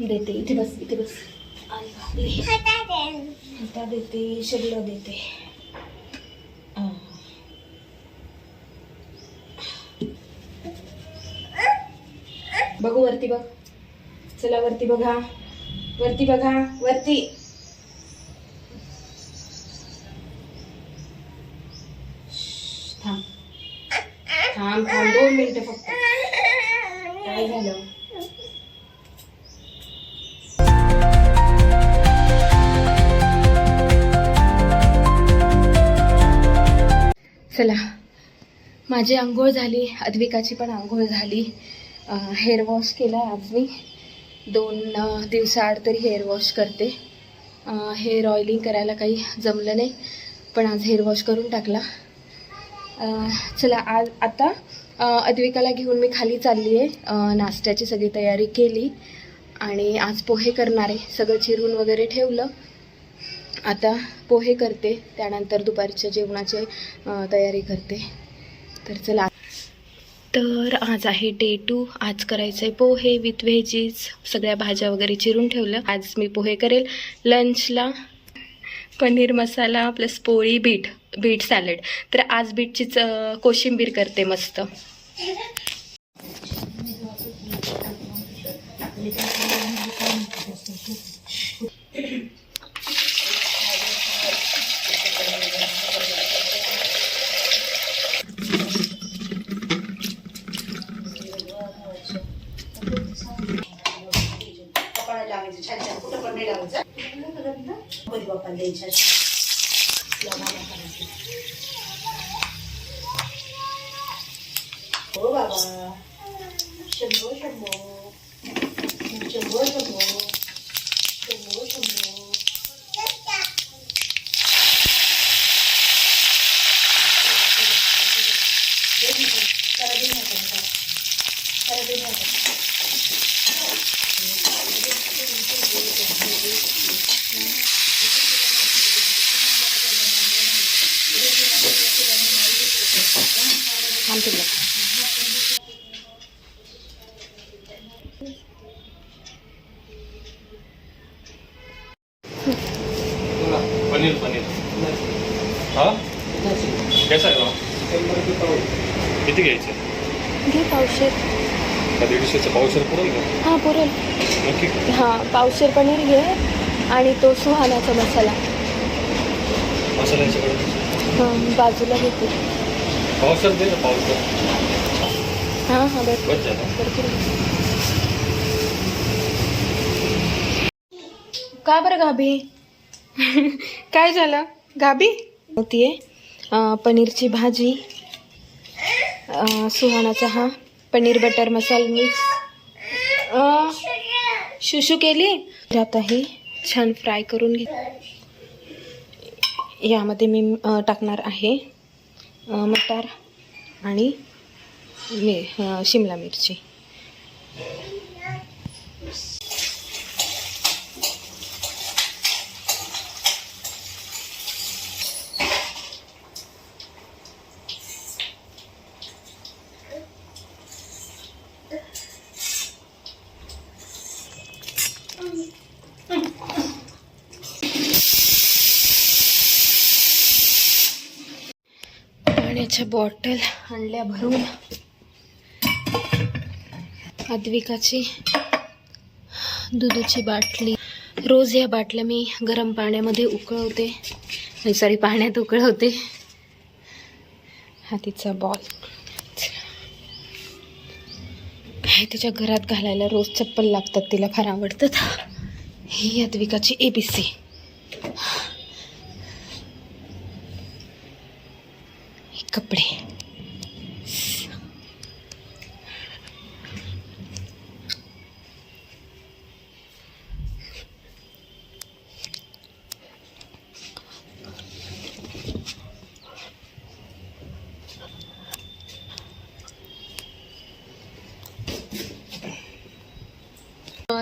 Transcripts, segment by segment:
देते इथे बस इथे बस. आता देते सगळं देते. बघू वरती बघ. चला वरती बघा. वरती बघा वरती. थांब. थांब थांब. दोन मिनिटं फक्त. काय झालं चला. माझी आंघोळ झाली अद्विकाची पण आंघोळ झाली. हेअर वॉश केला आज मी दोन दिवसाआड तरी हेअर वॉश करते. हेअर ऑइलिंग करायला काही जमलं नाही पण आज हेअर वॉश करून टाकला. चला आज आता अद्विकाला घेऊन मी खाली चालली आहे नाश्त्याची सगळी तयारी केली. आणि आज पोहे करणार आहे. सगळं चिरून वगैरे ठेवलं. आता पोहे करते. त्यानंतर दुपारच्या जेवणाची तयारी करते. तर चला. तर आज आहे डे टू आज करायचं आहे पोहे विथ व्हेजीज सगळ्या भाज्या वगैरे चिरून ठेवलं. आज मी पोहे करेल लंचला पनीर मसाला प्लस पोळी बीट. Beet salad. तर आज बीटचीच कोशिंबीर करते मस्त. कपाळाला लावायचं छान छान. कुठं पण नाही लावायचं. Ô babá, chamou, chamou. Chamou, chamou. Chamou, chamou. Thank you. Paneer paneer. हा? कैसा किती घ्यायचे? घे पावशेर. दीडशेचं पावशेर पुरेल का? हां पुरेल. नक्की हां पावशेर पनीर घे आणि तो सुहानाचा मसाला. हां बाजूला घेते. दे ना हां हां का बरं गाभी? काय झालं? गाभी? होतीये. पनीरची भाजी. अं, सुहानाचा हा पनीर बटर मसाला मिक्स. शुशू केली? आता ही छान फ्राय करून घे. यामध्ये मी टाकणार आहे. मटार आणि मी शिमला मिरची. पाण्याच्या बॉटल आणल्या भरून. अद्विकाची दुधाची बाटली. रोज या बाटल्या मी गरम पाण्यामध्ये उकळवते. सॉरी पाण्यात उकळवते. हा तिचा बॉल हे तिच्या घरात घालायला रोज चप्पल लागतात तिला फार आवडतात. ही अद्विकाची ए बी सी कपडे.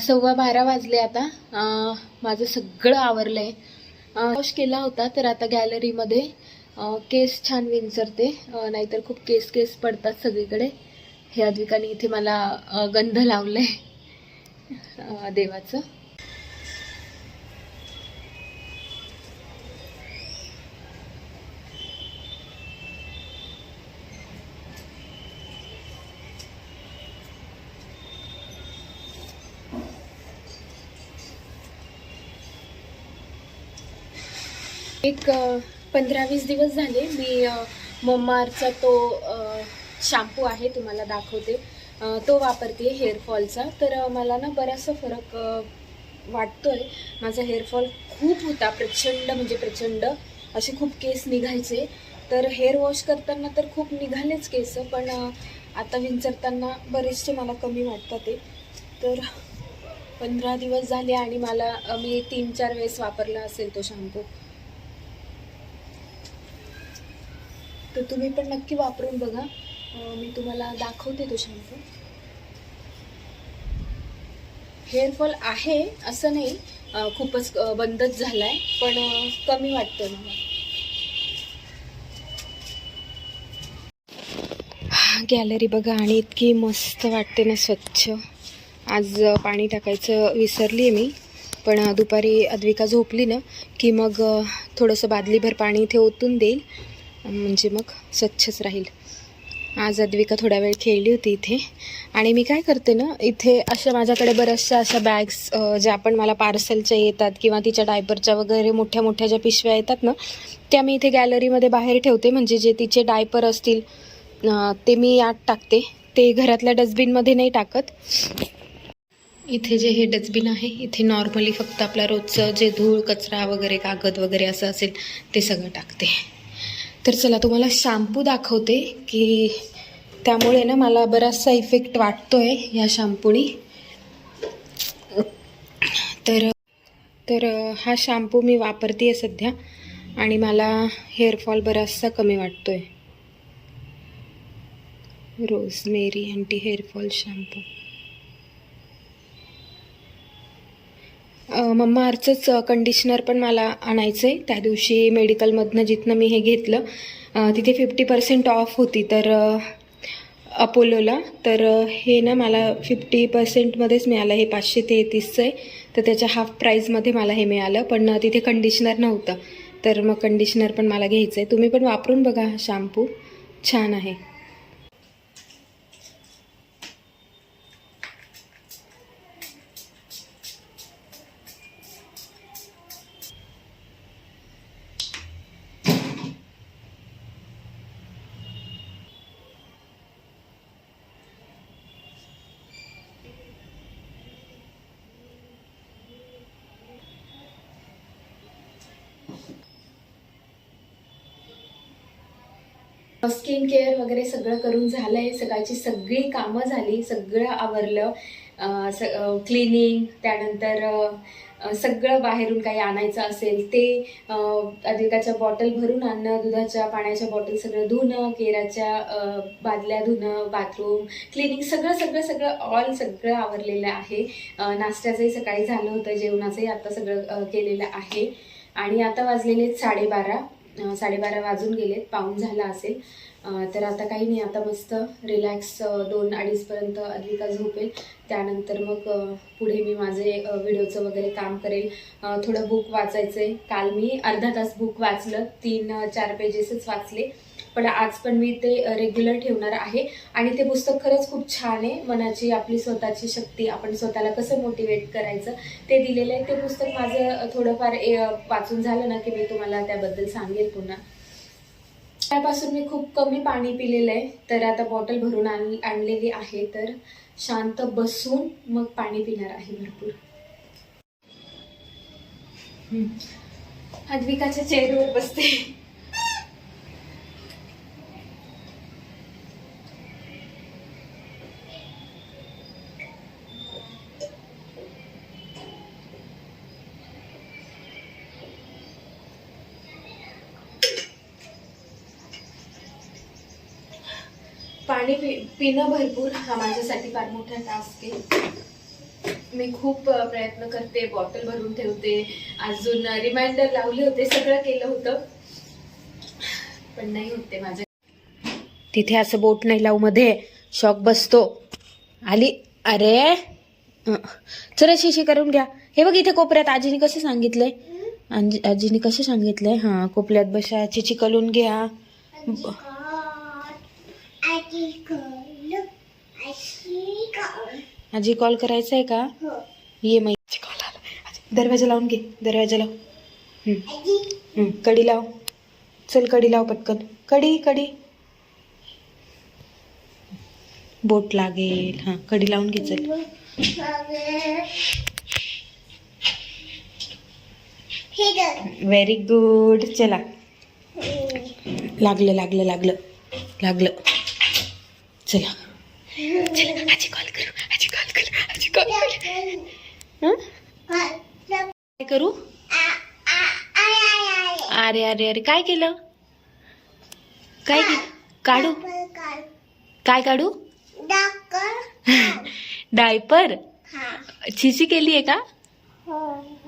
सव्वा बारा वाजले आता. माझं सगळं आवरलं आहे वॉश केला होता तर आता गॅलरीमध्ये केस छान विंचरते. नाहीतर खूप केस केस पडतात सगळीकडे. हे अद्विकाने इथे मला गंध लावलंय. देवाचं. एक पंधरा वीस दिवस झाले. मी मोमारचा तो शॅम्पू आहे तुम्हाला दाखवते. तो वापरते हेअरफॉलचा तर मला ना बराचसा फरक वाटतो आहे माझा हेअरफॉल खूप होता प्रचंड म्हणजे प्रचंड. असे खूप केस निघायचे. तर हेअर वॉश करताना तर खूप निघालेच केस पण आता विंचरताना बरेचसे मला कमी वाटतात ते. तर पंधरा दिवस झाले आणि मला मी तीन चार वेळेस वापरला असेल तो शॅम्पू तर तुम्ही पण नक्की वापरून बघा. मी तुम्हाला दाखवते तो शॅम्पू हेअरफॉल आहे असं नाही खूपच बंदच झाला आहे पण कमी वाटतं मला. गॅलरी बघा आणि इतकी मस्त वाटते ना स्वच्छ. आज पाणी टाकायचं विसरली आहे मी पण दुपारी अद्विका झोपली ना की मग थोडंसं बादलीभर पाणी इथे ओतून देईल. म्हणजे मग स्वच्छच राहील. आज अद्विका थोडा वेळ खेळली होती इथे. आणि मी काय करते ना इथे अशा माझ्याकडे बऱ्याचशा अशा बॅग्स ज्या पण मला पार्सलच्या येतात किंवा तिच्या डायपरच्या वगैरे मोठ्या मोठ्या ज्या पिशव्या येतात ना त्या मी इथे गॅलरीमध्ये बाहेर ठेवते. म्हणजे जे तिचे डायपर असतील ते मी आत टाकते. ते घरातल्या डस्टबिनमध्ये नाही टाकत. इथे जे हे डस्टबिन आहे इथे नॉर्मली फक्त आपला रोजचं जे धूळ कचरा वगैरे कागद वगैरे असं असेल ते सगळं टाकते. तर चला तुम्हाला शॅम्पू दाखवते की त्यामुळे ना मला बराचसा इफेक्ट वाटतो आहे या शॅम्पूनी तर तर हा शॅम्पू मी वापरते आहे सध्या आणि मला हेअरफॉल बराचसा कमी वाटतो आहे rosemary anti hair fall shampoo mamma अर्थच कंडिशनर पण मला आणायचं. आहे त्या दिवशी मेडिकलमधनं जिथनं मी हे घेतलं तिथे फिफ्टी पर्सेंट ऑफ होती. तर अपोलोला. तर हे ना मला फिफ्टी पर्सेंटमध्येच मिळालं. हे पाचशे तेहतीसचं आहे. तर त्याच्या हाफ प्राईजमध्ये मला हे मिळालं. पण तिथे कंडिशनर नव्हतं. तर मग कंडिशनर पण मला घ्यायचं आहे तुम्ही पण वापरून बघा हा शॅम्पू छान आहे. स्किन केअर वगैरे सगळं करून झालं आहे सकाळची सगळी कामं झाली सगळं आवरलं. स क्लिनिंग त्यानंतर सगळं बाहेरून काही आणायचं असेल ते अधिकाच्या बॉटल भरून आणणं दुधाच्या पाण्याच्या बॉटल सगळं धुणं केराच्या बादल्या धुणं बाथरूम क्लिनिंग सगळं सगळं सगळं ऑल सगळं आवरलेलं आहे. नाश्त्याचंही सकाळी झालं होतं जेवणाचंही आता सगळं केलेलं आहे. आणि आता वाजलेले आहेत साडेबारा. साडेबारा वाजून गेलेत पाऊन झाला असेल. तर आता काही नाही आता मस्त रिलॅक्स दोन अडीचपर्यंत अद्विका झोपेल. त्यानंतर मग पुढे मी माझे व्हिडिओचं वगैरे काम करेल. थोडं बुक वाचायचं आहे काल मी अर्धा तास बुक वाचलं तीन चार पेजेसच वाचले. पण आज पण मी ते रेग्युलर ठेवणार आहे. आणि ते पुस्तक खरंच खूप छान आहे. मनाची आपली स्वतःची शक्ती आपण स्वतःला कसं मोटिवेट करायचं ते दिलेलं आहे. ते पुस्तक माझं थोडंफार वाचून झालं ना की मी तुम्हाला त्याबद्दल सांगेल पुन्हा. त्यापासून मी खूप कमी पाणी पिलेलं आहे. तर आता बॉटल भरून आण आणलेली आहे. तर शांत बसून मग पाणी पिणार आहे भरपूर. हम्म. अद्विकाच्या चेअरवर बसते. पाणी पि पिणं भरपूर हा माझ्यासाठी फार मोठा टास्क आहे. मी खूप प्रयत्न करते बॉटल भरून ठेवते अजून रिमाइंडर लावले होते सगळं केलं होतं. पण नाही होते माझं. तिथे असं बोट नाही लावू मध्ये शॉक बसतो. आली अरे. चला शिशी करून घ्या. हे बघ इथे कोपऱ्यात आजीने कसं सांगितलंय आजी आजीने कसं सांगितलंय हां कोपऱ्यात बसा चिची कलून घ्या. आजी कॉल करायचा आहे का ये मग. कॉल आला. आजी, दरवाजा लावून घे. दरवाजा लाव. हं. हं, कडी लाव. चल कडी लाव पटकन. कडी कडी. बोट लागेल. हां कडी लावून घे चल. व्हेरी गुड चला. लागलं लागलं लागलं. लागलं. चला चला आजी कॉल करू आजी कॉल करू आजी कॉल करू हं? काय करू? अरे अरे अरे काय केलं? काय केलं काढू? काय काढू? डायपर? छिची केली आहे का?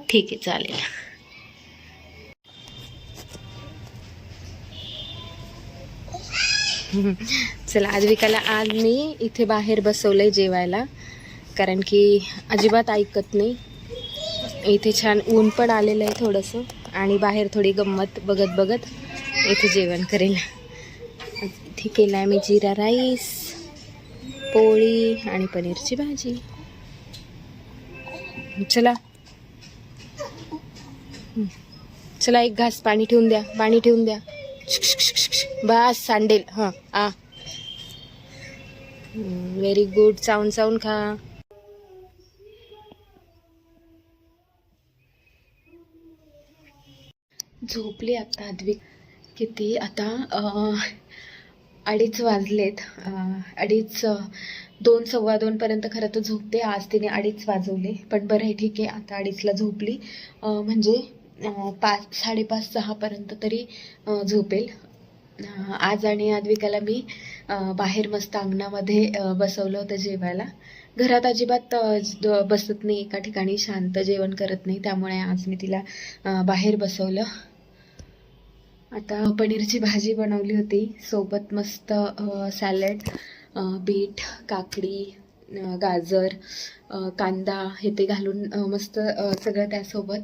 ठीक आहे चालेल. चला आद्विकाला आज मी इथे बाहेर बसवलंय जेवायला. कारण की अजिबात ऐकत नाही. इथे छान ऊन पण आलेलं आहे थोडंसं. आणि बाहेर थोडी गंमत बघत बघत इथे जेवण करेल. इथे केला आहे मी जिरा राईस पोळी आणि पनीरची भाजी. चला. चला एक घास पाणी ठेवून द्या पाणी ठेवून द्या. बस सांडेल. हां आ. व्हेरी गुड चावून चावून खा. झोपली आता अद्विक किती? आता अडीच वाजलेत. अडीच दोन सव्वा दोनपर्यंत खरं तर झोपते. आज तिने अडीच वाजवले. पण बरं आहे ठीक आहे. आता अडीचला झोपली. म्हणजे पाच साडेपाच सहापर्यंत तरी झोपेल. आज आणि आद्विकाला मी बाहेर मस्त अंगणामध्ये बसवलं होतं जेवायला. घरात अजिबात बसत नाही. एका ठिकाणी शांत जेवण करत नाही. त्यामुळे आज मी तिला बाहेर बसवलं. आता पनीरची भाजी बनवली होती. सोबत मस्त सॅलड बीट काकडी गाजर कांदा हे ते घालून मस्त सगळं त्यासोबत.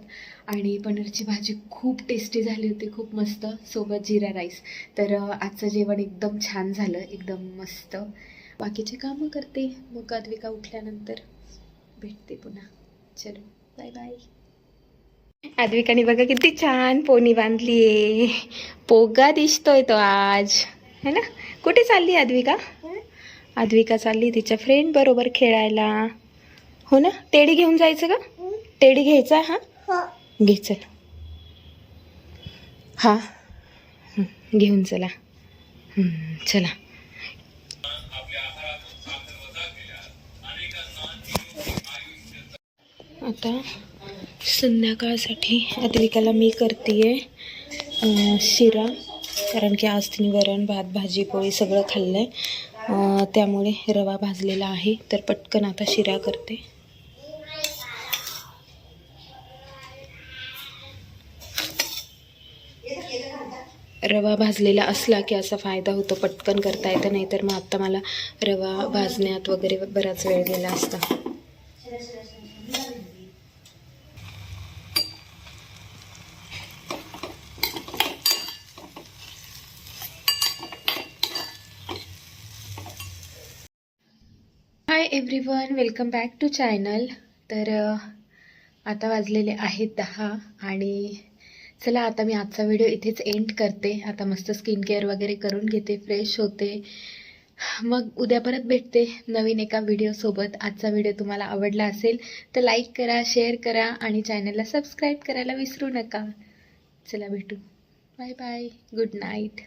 आणि पनीरची भाजी खूप टेस्टी झाली होती खूप मस्त. सोबत जिरा राईस तर आजचं जेवण एकदम छान झालं एकदम मस्त. बाकीचे कामं करते. मग अद्विका उठल्यानंतर भेटते पुन्हा. चलो बाय बाय आद्विकाने बघा किती छान पोनी बांधलीये पोगा दिसतोय तो आज. है ना? कुठे चालली आद्विका? आद्विका चालली तिच्या फ्रेंड बरोबर खेळायला. हो ना? टेडी घेऊन जायचं का? टेडी घ्यायचा हा. घे चल. हा. हं, घेऊन चला. हं, चला. आता संध्याकाळसाठी. अद्विकाला मी करते आहे शिरा. कारण की आज तिने वरण भात भाजी पोळी सगळं खाल्लं आहे त्यामुळे रवा भाजलेला आहे. तर पटकन आता शिरा करते. रवा भाजलेला असला की असा फायदा होतो. पटकन करता येतं नाही तर मग आत्ता मला रवा भाजण्यात वगैरे बराच वेळ गेला असता hi everyone welcome back to channel तर आता वाजलेले आहेत दहा आणि चला आता मी आजचा व्हिडिओ इथेच एंड करते. आता मस्त स्किन केअर वगैरे करून घेते फ्रेश होते. मग उद्या परत भेटते नवीन एका व्हिडिओसोबत आजचा व्हिडिओ तुम्हाला आवडला असेल तर लाईक करा शेअर करा आणि चॅनलला सबस्क्राईब करायला विसरू नका. चला भेटू. Bye bye good night